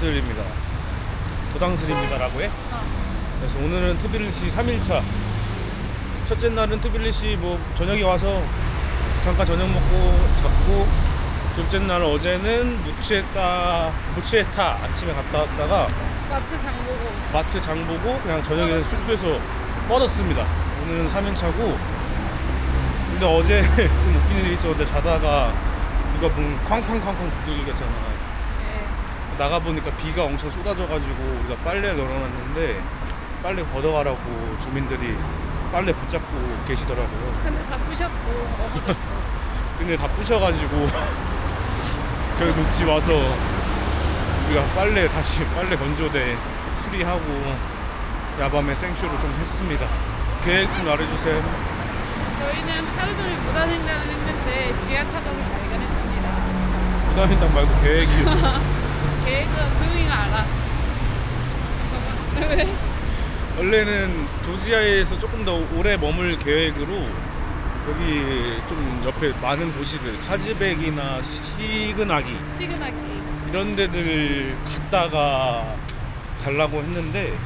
도당슬. 도당슬입니다. 도당슬입니다라고 해? 어. 그래서 오늘은 트빌리시 3일차. 첫째 날은 트빌리시 뭐 저녁에 와서 잠깐 저녁 먹고 잡고 둘째 날 어제는 무치에타 무치에타 아침에 갔다 왔다가 마트 장 보고. 마트 장 보고 그냥 저녁에는 숙소에서 뻗었습니다. 오늘은 3일차고 근데 어제 좀 웃긴 일이 있었는데 자다가 누가 문 쾅쾅쾅쾅 두들겼잖아. 예. 나가 보니까 비가 엄청 쏟아져가지고 우리가 빨래를 널어놨는데 빨래 걷어가라고 주민들이 빨래 붙잡고 계시더라고요. 근데 다 부셨고 없어졌어. 근데 다 부셔가지고 결국 집 와서 우리가 빨래 다시 빨래 건조대 수리하고 야밤에 생쇼를 좀 했습니다. 계획 좀 말해주세요. 저희는 하루 종일 무단횡단을 했는데 지하차도를 발견했습니다. 부담인당 말고 계획이 계획은 조용히가 알아. 잠깐만. 왜? 원래는 조지아에서 조금 더 오래 머물 계획으로 여기 좀 옆에 많은 도시들 카즈백이나 시그나기 시그나기. 이런 데들 갔다가 가려고 했는데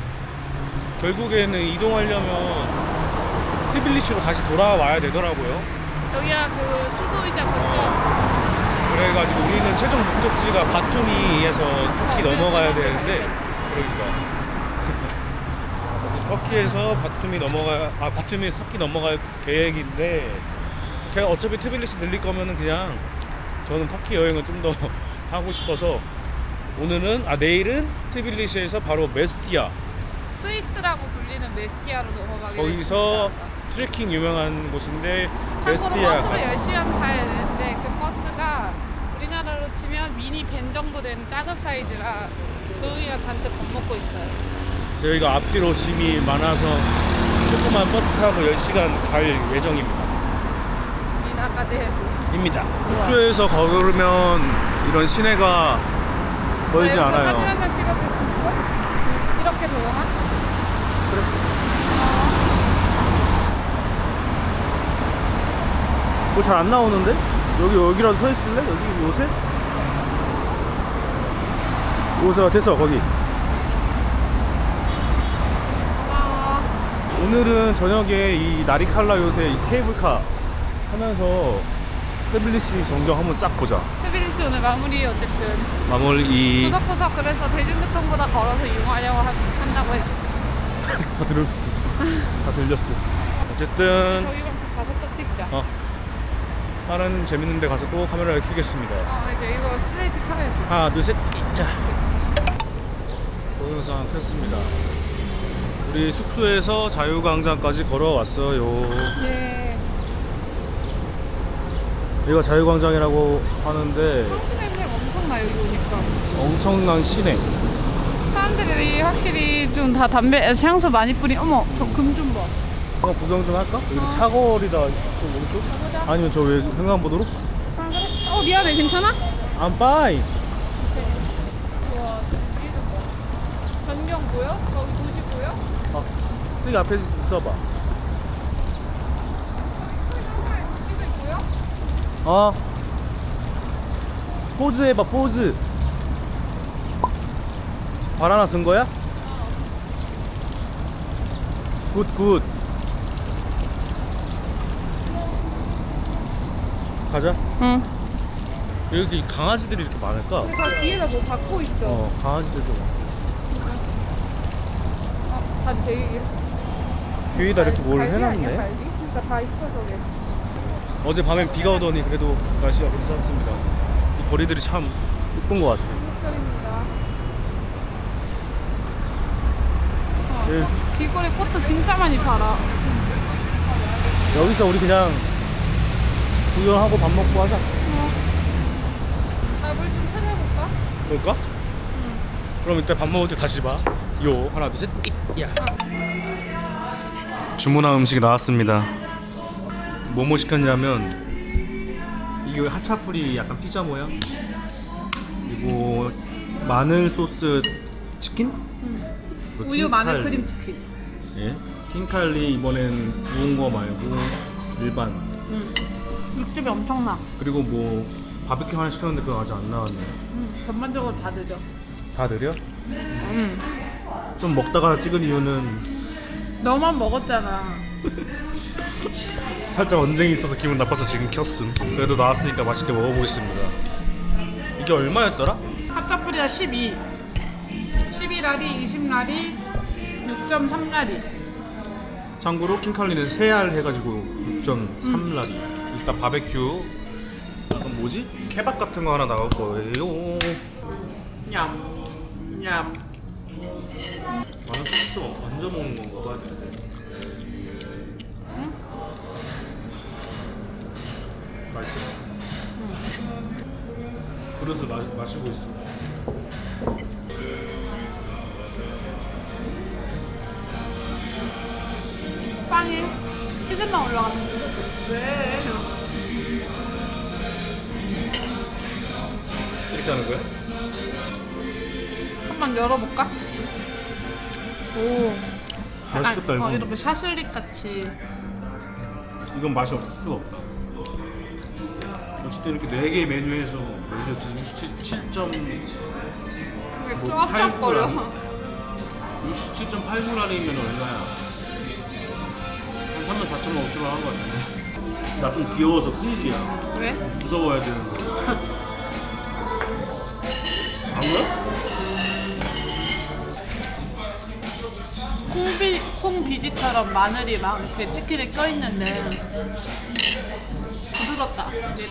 결국에는 이동하려면 트빌리시로 다시 돌아와야 되더라고요. 여기가 그 수도이자 거점. 그래가지고 우리는 최종 목적지가 바투미에서 터키 어, 넘어가야 그래서 되는데 그러니까. 터키에서 바투미 넘어가 아 바투미에서 터키 넘어갈 계획인데 제가 어차피 트빌리시 들릴 거면은 그냥 저는 터키 여행을 좀 더 하고 싶어서 오늘은 아 내일은 트빌리시에서 바로 메스티아. 스위스라고 불리는 메스티아로 넘어가기로 거기서 했습니다. 트레킹 유명한 곳인데 참고로 메스티아 버스로 가서 10시간 타야 되는데 그 버스가 우리나라로 치면 미니 밴 정도 되는 작은 사이즈라 도영이가 잔뜩 겁먹고 있어요. 저희가 앞뒤로 짐이 많아서 조그만 버스 타고 10시간 갈 예정입니다. 미나까지 해서. 입니다. 숙소에서 걸으면 이런 시내가 멀지 나 여기서 사진 않아요. 한장 찍어줄 수 있어? 이렇게 도영아? 뭐 잘 안 나오는데? 여기 여기라도 서 있을래? 여기 요새? 요새가 됐어 거기. 오늘은 저녁에 이 나리칼라 요새 이 케이블카 하면서 테빌리시 전경 한번 싹 보자. 트빌리시 오늘 마무리 어쨌든 마무리 구석구석 그래서 대중교통보다 걸어서 이용하려고 한, 한다고 해줘. 다 들었어. 다 들렸어. 어쨌든 저기만큼 가서 또 찍자. 어. 다른 재밌는 데 가서 또 카메라를 켜겠습니다. 어 이제 이거 슬레이트 쳐야지. 하나, 둘, 셋. 자. 동영상 켰습니다. 우리 숙소에서 자유광장까지 걸어왔어요. 네. 여기가 자유광장이라고 하는데 향수 냄새가 엄청나 여기 오니까. 엄청난 시내. 사람들이 확실히 좀 다 담배 향수 많이 뿌리. 어머 저 금 좀 봐. 한번 구경 좀 할까? 여기 사거리다. 또 오른쪽? 아니면 저 왜 횡단보도로? 아, 그래? 어 미안해 괜찮아? I'm fine. 우와 좀 봐. 전경 보여? 저기 도시 보여? 어, 저기 앞에 있어봐. 보여? 어. 포즈 해봐, 포즈. 발 하나 든 거야? 굿, 굿. 가자. 응. 왜 이렇게 강아지들이 이렇게 많을까? 다 뒤에다 뭐 받고 있어. 어, 강아지들도 많아. 어, 다 되게 뒤에다 이렇게 뭘 갈비 아니야, 해놨네. 갈비? 그러니까 다 있어 저게. 어제 밤엔 비가 오더니 그래도 날씨가 괜찮습니다. 이 거리들이 참 예쁜 것 같아. 목소리입니다. 예. 어, 길거리 꽃도 진짜 많이 팔아. 여기서 우리 그냥 구경하고 밥 먹고 하자. 나 물 좀 찾아볼까? 그럴까? 응. 그럼 이따 밥 먹을 때 다시 봐. 요 하나 둘 셋. 야. 주문한 음식이 나왔습니다. 뭐뭐 시켰냐면 이게 하차풀이 약간 피자 모양 그리고 마늘 소스 치킨? 그리고 우유 마늘 킹칼. 크림 치킨. 예. 킹칼리 이번엔 구운 거 말고 일반 응. 육즙이 엄청나. 그리고 뭐 바비큐 하나 시켰는데 그거 아직 안 나왔네. 음, 전반적으로 다 늦어. 다 느려? 음. 좀 먹다가 찍은 이유는 너만 먹었잖아. 살짝 언쟁이 있어서 기분 나빠서 지금 켰음. 그래도 나왔으니까 맛있게 먹어보겠습니다. 이게 얼마였더라? 핫짜프리가 12. 12라리, 20라리, 6.3라리. 참고로 킹칼리는 3알 해가지고 6.3라리. 일단 바베큐. 그럼 뭐지? 케밥 같은 거 하나 나올 거예요. 냠. 냠. 나는 소스 얹어 먹는 건가 봐. 맛있어? 그릇을 마시, 마시고 있어. 하는 거야? 한번 열어볼까? 오. 맛있겠다, 어, 이거. 이렇게 샤슬릭 같이. 이건 맛이 없을 수가 없다. 어쨌든 이렇게 4개 메뉴에서 메뉴 67점 이게 뭐 쫙쫙거려. 67.8불알이면 얼마야? 한 3만 4천 원, 5천 원한거 같은데. 나 좀 귀여워서 큰일이야. 왜? 무서워야 되는데. 콩비, 콩비지처럼 마늘이 막 이렇게 치킨에 껴있는데 부드럽다. 내,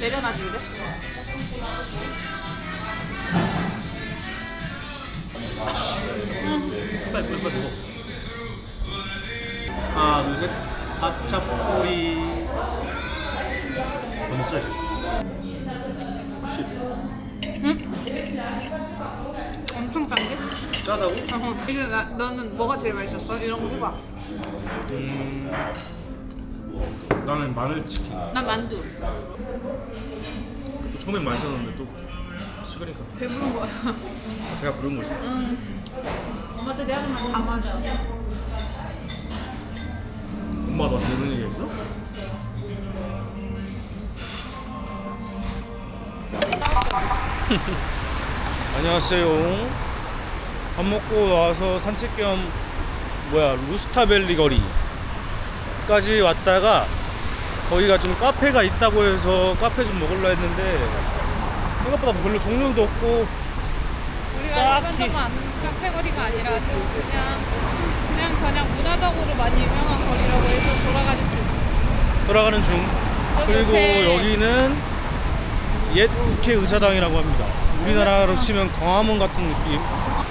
내려놔줄래? 빨리 빨리 빨리 먹어. 하나 둘 셋. 아차포이. 너무 짜지? 10. 엄청 짠데? 짜다고? 어. 이거 나, 너는 뭐가 제일 맛있었어? 이런 거 해봐. 음. 나는 마늘 치킨. 난 만두. 또 처음엔 맛있었는데 또 식으니까 배부른 거야. 배가 부른 거지. 응. 엄마들이 하는 말 다 맞아. 엄마 너한테 이런 얘기 했어? 안녕하세요. 밥 먹고 와서 산책 겸 뭐야 루스타벨리 거리까지 왔다가 거기가 좀 카페가 있다고 해서 카페 좀 먹으려 했는데 생각보다 별로 종류도 없고 우리가 딱히. 일반적인 안 카페 거리가 아니라 좀 그냥 그냥 저냥 문화적으로 많이 유명한 거리라고 해서 돌아가는 중. 돌아가는 중. 그리고 여기는 옛 국회의사당이라고 합니다. 우리나라로 치면 광화문 같은 느낌.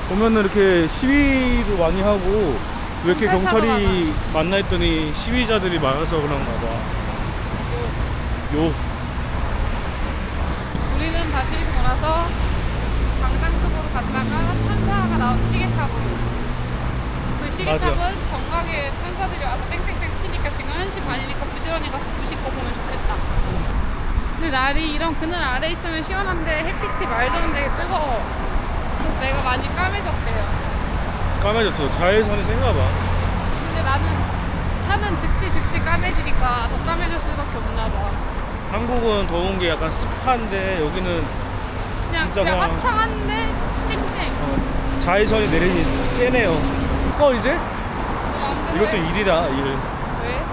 보면은 이렇게 시위도 많이 하고 왜 이렇게 경찰이 만나 있더니 시위자들이 많아서 그런가 봐. 요 우리는 다시 돌아서 광장 쪽으로 갔다가 천사가 나오는 시계탑으로. 그 시계탑은 정각에 천사들이 와서 땡땡땡 치니까 지금 1시 반이니까 부지런히 가서 2시 거 보면 좋겠다. 근데 날이 이런 그늘 아래 있으면 시원한데 햇빛이 말도 안 되게 뜨거워. 그래서 내가 많이 까매졌대요. 까매졌어. 자외선이 센가 봐. 근데 나는 타는 즉시 즉시 까매지니까 더 까매질 수밖에 없나 봐. 한국은 더운 게 약간 습한데 여기는 그냥 진짜 진짜 막- 화창한데 찡찡. 어, 자외선이 내리니 세네요. 꺼 이제? 너 마음대로 이것도 해? 일이다 일. 왜?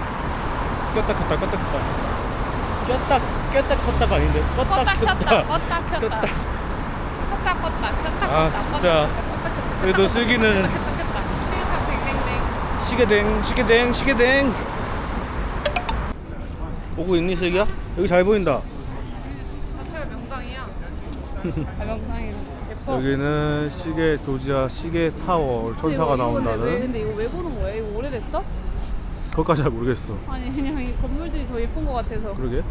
꼈다 켰다 꼈다 켰다. 꼈다 꼈다 켰다가 아닌데? 껐다 껐다 켰다. 껐다 켰다. 껐다. 껐다 켰다 아, 껐다. 진짜. 그래도 슬기는- 시계댕 시계댕 시계댕. 오고 있니 슬기야? 여기 잘 보인다. 자체가 명당이야. 아 명당이네 예뻐. 여기는 시계 조지아 시계 타워 천사가 이거- 이거 근데 왜, 나온다는. 근데 이거 왜 보는 거야? 이거 오래됐어? 그것까지 잘 모르겠어. 아니 그냥 이 건물들이 더 예쁜 거 같아서. 그러게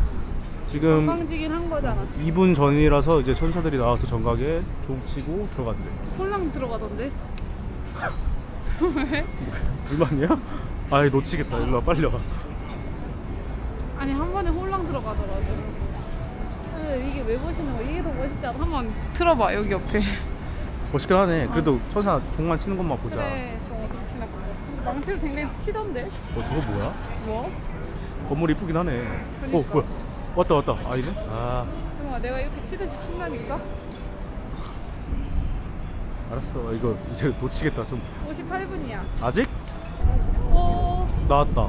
지금 한 거잖아 2분 전이라서 이제 천사들이 나와서 정각에 종치고 들어간대 홀랑 들어가던데 왜? 불만이야? 아이 놓치겠다 일로 와 빨리 와 아니 한 번에 홀랑 들어가더라고. 근데 이게 왜 보시는 거야? 이게 더 멋있지 않아? 한번 틀어봐 여기 옆에. 멋있긴 하네 그래도 천사 종만 치는 것만 보자 그래, 저 어떻게 치나 보자. 망치로 댕댕 치던데? 어 저거 뭐야? 뭐? 건물 이쁘긴 하네 어 그니까. 뭐야 왔다 왔다 아니네 아. 동아 내가 이렇게 치듯이 친다니까? 알았어. 이거 이제 놓치겠다. 좀. 58분이야. 아직? 오 나왔다.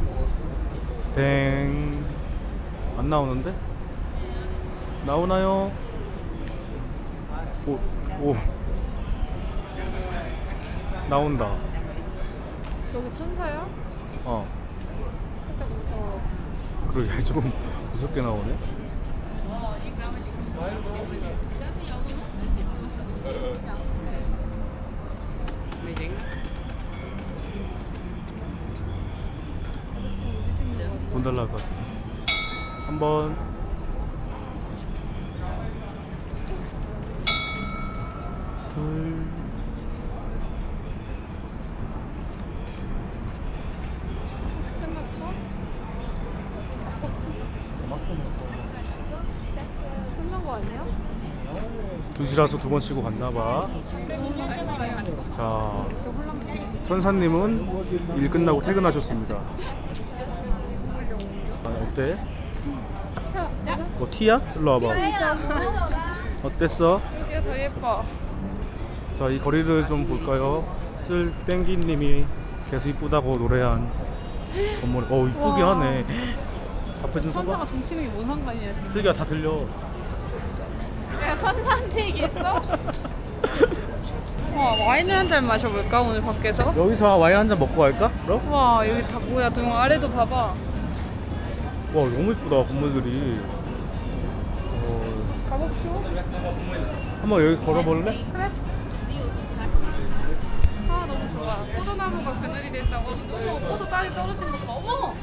땡 안 나오는데? 나오나요? 오 오. 나온다. 저기 천사야? 어 그러게 조금 무섭게 나오네. 돈 달라고 한번. 둘 끝났어? 끝난 거 아니야? 2시라서 두번 쉬고 갔나봐 자 선사님은 일 끝나고 퇴근하셨습니다 아, 어때? 뭐 티야? 일로 와봐 어땠어? 여기가 더 예뻐 자 이 거리를 좀 볼까요? 쓸 땡기님이 계속 이쁘다고 노래한 건물 어 이쁘긴 와. 하네 앞에 좀 천사가 서봐 종치명이 뭔 상관이야 지금 슬기야 다 들려 내가 천사한테 얘기했어? 와 와인을 한 잔 마셔볼까 오늘 밖에서? 여기서 와인 한 잔 먹고 갈까? 그럼? 와 여기 다 뭐야 동 아래도 봐봐 와 너무 이쁘다 건물들이 어, 가봅쇼 한번 여기 걸어볼래? 그래 아 너무 좋아 포도나무가 그늘이 된다고 어머 포도 딸이 떨어진 거 봐. 어머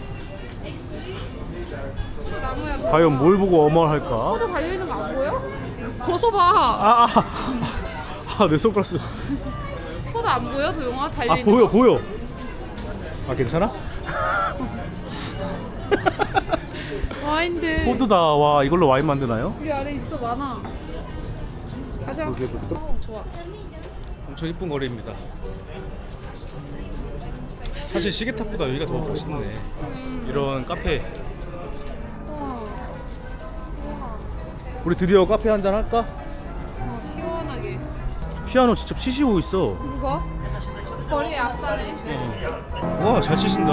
포도나무야. 과연 뭘 보고 어머할까? 포도 달려있는 거 안 보여? 벗어봐 아, 아, 아, 내 선글라스. 포도 안 보여 도영아 아, 달려있는 보여, 거? 보여. 아, 괜찮아? 와인들 포드다. 와, 이걸로 와인 만드나요? 우리 아래 있어 많아 가자. 어 좋아 엄청 이쁜 거리입니다. 사실 시계탑보다 여기가 더 멋있네. 음. 이런 카페. 우리 드디어 카페 한 잔 할까? 어, 시원하게 피아노 직접 치시고 있어. 누가? 거리에 악사네 어. 와, 잘 치신다.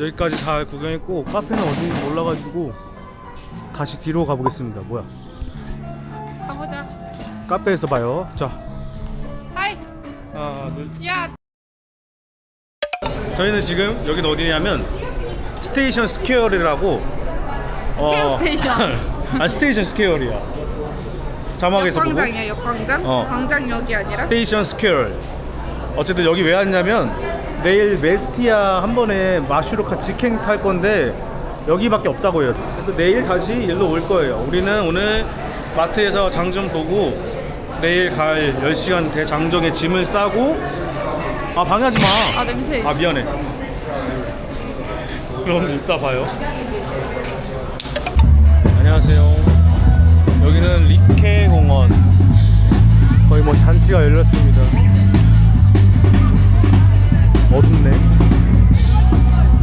여기까지 잘 구경했고 카페는 어딘지 몰라가지고 다시 뒤로 가보겠습니다. 뭐야? 가보자 카페에서 봐요. 자, 하이 하나, 둘. 야 저희는 지금 여기는 어디냐면 스테이션 스퀘어리라고 스퀘어 스테이션. 아 스테이션 스퀘어리야 자막에서 보고 역광장이야 역광장? 어. 광장역이 아니라? 스테이션 스퀘어 어쨌든 여기 왜 왔냐면 내일 메스티아 한 번에 마슈로카 직행 탈 건데 여기밖에 없다고 해요 그래서 내일 다시 일로 올 거예요 우리는 오늘 마트에서 장 좀 보고 내일 갈 10시간 대장정에 짐을 싸고 아 방해하지 마 아 냄새 아 미안해. 그럼 이따 봐요. 안녕하세요. 여기는 리케 공원. 거의 뭐 잔치가 열렸습니다. 어둡네.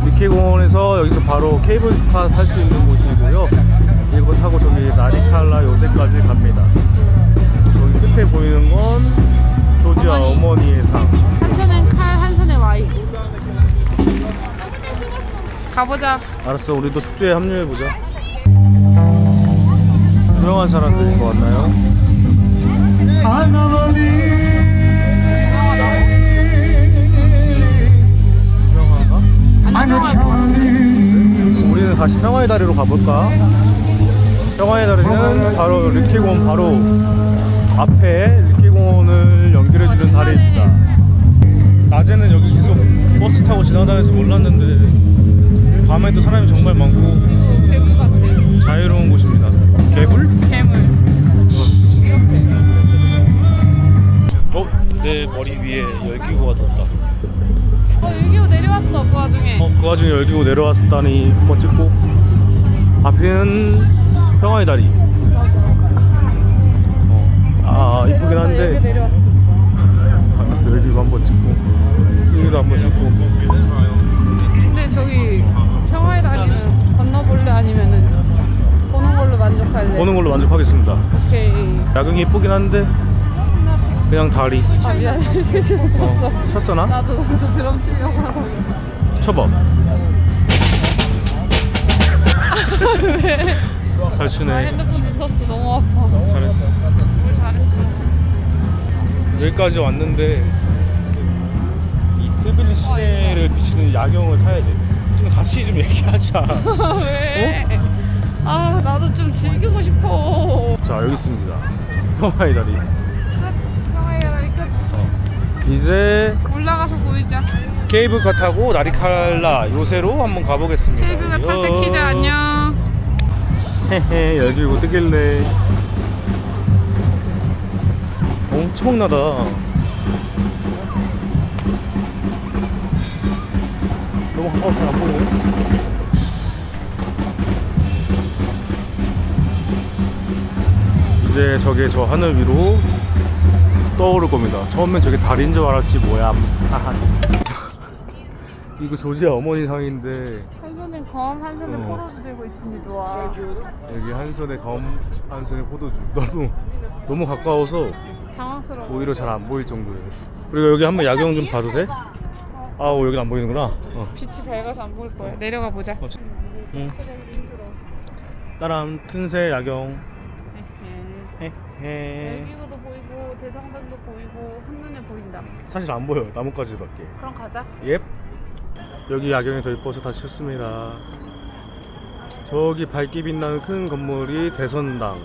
리케 공원에서 여기서 바로 케이블카 탈 수 있는 곳이고요. 이거 타고 저기 나리칼라 요새까지 갑니다. 저기 끝에 보이는 건 조지아 어머니. 어머니의 상. 한 손엔 칼, 한 손에 와인 가보자 알았어 우리도 축제에 합류해보자 유명한 사람들인 것 같나요? 유명한가? 우리는 다시 평화의 다리로 가볼까? 평화의 다리는 바로 리키공원 바로 앞에 리키공원을 연결해주는 다리입니다 낮에는 여기 계속 버스 타고 지나다녀서 몰랐는데 밤에도 사람이 정말 많고 자유로운 곳입니다. 개불? 괴물 어? 내 머리 위에 열기구가 떴다. 어 유기호 내려왔어 그 와중에. 어, 그 와중에 열기고 내려왔다니 한번 찍고 앞에는 평화의 다리 어. 아 이쁘긴 여기 한데 내려왔어. 알았어 열기고 한번 찍고 승희도 한번 찍고 근데 저기 평화의 다리는 건너볼래 아니면은 보는 걸로 만족할래? 보는 걸로 만족하겠습니다 오케이. 야경이 이쁘긴 한데 그냥 다리 아 미안해 실수 쳤어. 어, 쳤어 나? 나도 나도 드럼 치려고 하고. 쳐봐 왜? 잘나 추네 핸드폰도 쳤어 너무 아파. 잘했어 뭘 잘했어. 여기까지 왔는데 이 트빌리 시내를 비치는 야경을 타야 돼. 좀 같이 좀 얘기하자. 왜? 아 나도 좀 즐기고 싶어. 자 여기 있습니다. 평화의 다리. 이제 올라가서 보이자. 케이블카 타고 나리칼라 요새로 한번 가보겠습니다. 케이블카 탈때 키즈 안녕. 헤헤 여기 못 뜨길래. 엄청 나다. 너무 가까워서 안 보이네. 이제 저게 저 하늘 위로 떠오를 겁니다. 처음엔 저게 달인 줄 알았지 뭐야. 이거 조지아 어머니 상인데 한 손에 검, 한 손에 어. 포도주 들고 있습니다. 와. 여기 한 손에 검, 한 손에 포도주. 너무 너무 가까워서 당황스러워. 오히려 잘 안 보일 정도예요. 그리고 여기 한번 야경 좀 봐도 돼? 아, 오, 여기 안 보이는구나. 어. 빛이 밝아서 안 보일 거야. 내려가 보자. 어, 저- 응. 따람 튼새 야경. 헤헤. 보이고 대성당도 보이고 한눈에 보인다. 사실 안 보여. 나뭇가지밖에. 그럼 가자. 예. 여기 야경이 더 이뻐서 다시 쳤습니다. 저기 밝게 빛나는 큰 건물이 대선당.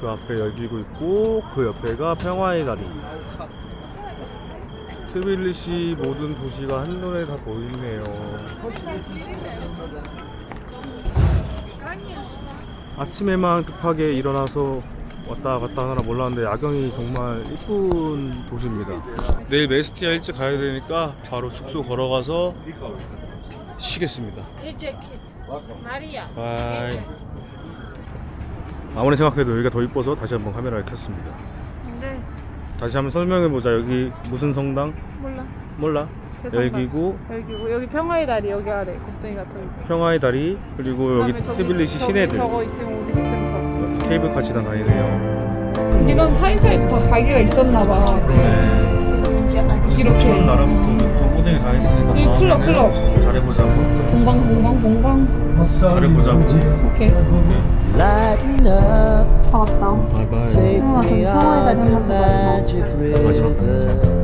그 앞에 열기고 있고 그 옆에가 평화의 다리. 트빌리시 모든 도시가 한눈에 다 보이네요. 아침에만 급하게 일어나서 왔다 갔다 하느라 몰랐는데 야경이 정말 이쁜 도시입니다. 내일 메스티아 일찍 가야 되니까 바로 숙소 걸어가서 쉬겠습니다. 마리아. 바이. 아무리 생각해도 여기가 더 이뻐서 다시 한번 카메라를 켰습니다. 근데 다시 한번 설명해 보자. 여기 무슨 성당? 몰라. 몰라. 대성당. 여기고 여기고 여기 평화의 다리 여기 아래 곱둥이 같은 거. 평화의 다리 그리고 여기 저기 시내들 저거 있으면 오고 싶은 저. 케이블카 지나 다니네요. 이런 사이사이도 다 가게가 있었나 봐. 그러네. 이렇게. 처음 나라부터 저 호텔에 가 있으니까 이 클럽, 클럽. 잘해보자고. 동방 동방 동방. 잘해보자고. 오케이. 오케이. Lighten up, 다 왔다. 바이바이.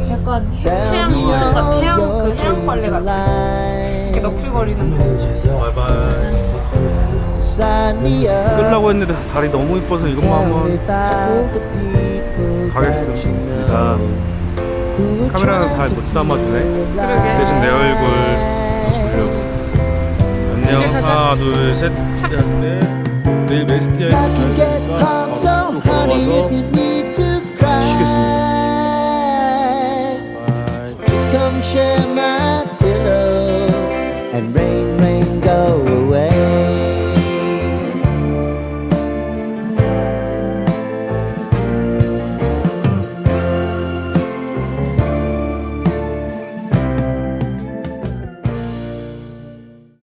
약간 태양 all 태양 그 빨래 dreams 같아. 이렇게 alive. 너풀거리는 거. 바이바이. 끌라고 했는데 다리 너무 이뻐서 이것만 한번 가겠습니다. 카메라는 잘 못 담아주네. 그러게. 대신 내 얼굴 보여주려고. 안녕. 하나, 둘, 셋. 넷. 내일 메스티아 I can get 있으니까 hot, 바로 so 숙소 honey, if 걸어가서 you need to cry. 바이.